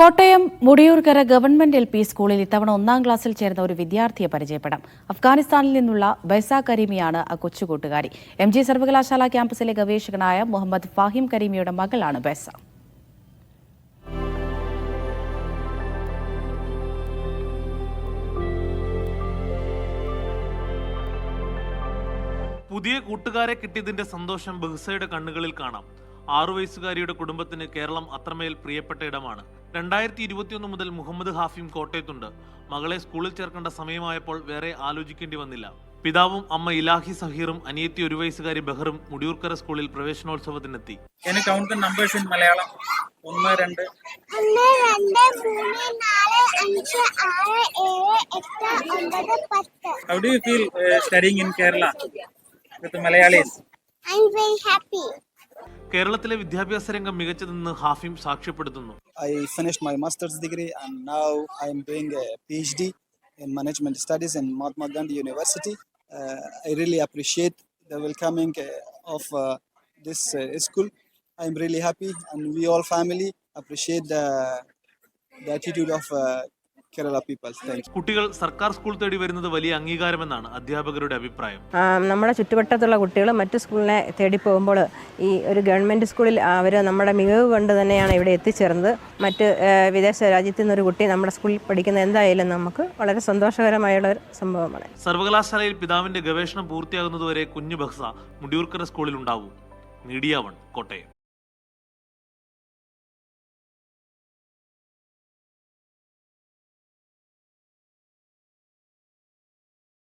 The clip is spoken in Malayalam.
Kottayam Mudiyoorkkara government L P സ്കൂളിൽ ഇത്തവണ ഒന്നാം ക്ലാസ്സിൽ ചേർന്ന ഒരു വിദ്യാർത്ഥിയെ പരിചയപ്പെടാം. അഫ്ഗാനിസ്ഥാനിൽ നിന്നുള്ള ബൈസ കരീമിയാണ് ആ കൊച്ചുകൂട്ടുകാരി. എം ജി സർവകലാശാല ക്യാമ്പസിലെ ഗവേഷകനായ മുഹമ്മദ് ഫാഹിം കരീമിയുടെ മകളാണ് ബൈസ. പുതിയ കൂട്ടുകാരെ കിട്ടിയതിന്റെ സന്തോഷം ബഹ്സയുടെ കണ്ണുകളിൽ കാണാം. ആറു വയസ്സുകാരിയുടെ കുടുംബത്തിന് കേരളം അത്രമേൽ പ്രിയപ്പെട്ട ഇടമാണ്. രണ്ടായിരത്തി ഇരുപത്തിയൊന്ന് മുതൽ മുഹമ്മദ് ഹാഫിം കോട്ടയത്തുണ്ട്. മകളെ സ്കൂളിൽ ചേർക്കേണ്ട സമയമായപ്പോൾ വേറെ ആലോചിക്കേണ്ടി വന്നില്ല. പിതാവും അമ്മ ഇലാഹി സഹീറും അനിയത്തി ഒരു വയസ്സുകാരി ബഹറും മുടിയൂർക്കര സ്കൂളിൽ പ്രവേശനോത്സവത്തിനെത്തി. numbers in Malayalam? ഒന്ന് രണ്ട്. ഒന്ന് രണ്ട് മൂന്ന് നാല് അഞ്ച് ആറ് ഏഴ് എട്ട് ഒമ്പത് പത്ത്. How do you feel uh, studying in Kerala with the Malayalis? I'm very happy കേരളത്തിലെ വിദ്യാഭ്യാസ രംഗം മികച്ചതെന്ന് ഹാഫിം സാക്ഷ്യപ്പെടുത്തുന്നു I finished my master's degree and now I am doing a PhD in management studies in Mahatma Gandhi University. Uh, I really appreciate the welcoming uh, of uh, this uh, school. I am really happy and we all family appreciate the, the attitude of uh, കുട്ടികൾ സർക്കാർ സ്കൂൾ തേടി വരുന്നത് വലിയ അംഗീകാരമെന്നാണ് അധ്യാപകരുടെ അഭിപ്രായം. നമ്മുടെ ചുറ്റുവട്ടത്തുള്ള കുട്ടികൾ മറ്റു സ്കൂളിനെ തേടി പോകുമ്പോൾ ഈ ഒരു ഗവൺമെന്റ് സ്കൂളിൽ അവർ നമ്മുടെ മികവ് കൊണ്ട് തന്നെയാണ് ഇവിടെ എത്തിച്ചേർന്നത്. മറ്റ് വിദേശ രാജ്യത്തു നിന്നൊരു കുട്ടി നമ്മുടെ സ്കൂളിൽ പഠിക്കുന്ന എന്തായാലും നമുക്ക് വളരെ സന്തോഷകരമായുള്ള ഒരു സംഭവമാണ്. സർവകലാശാലയിൽ പിതാവിന്റെ ഗവേഷണം പൂർത്തിയാകുന്നതുവരെ കുഞ്ഞു ബഹ്സ മുടിയൂർക്കര സ്കൂളിൽ ഉണ്ടാവും. Media One Kottayam.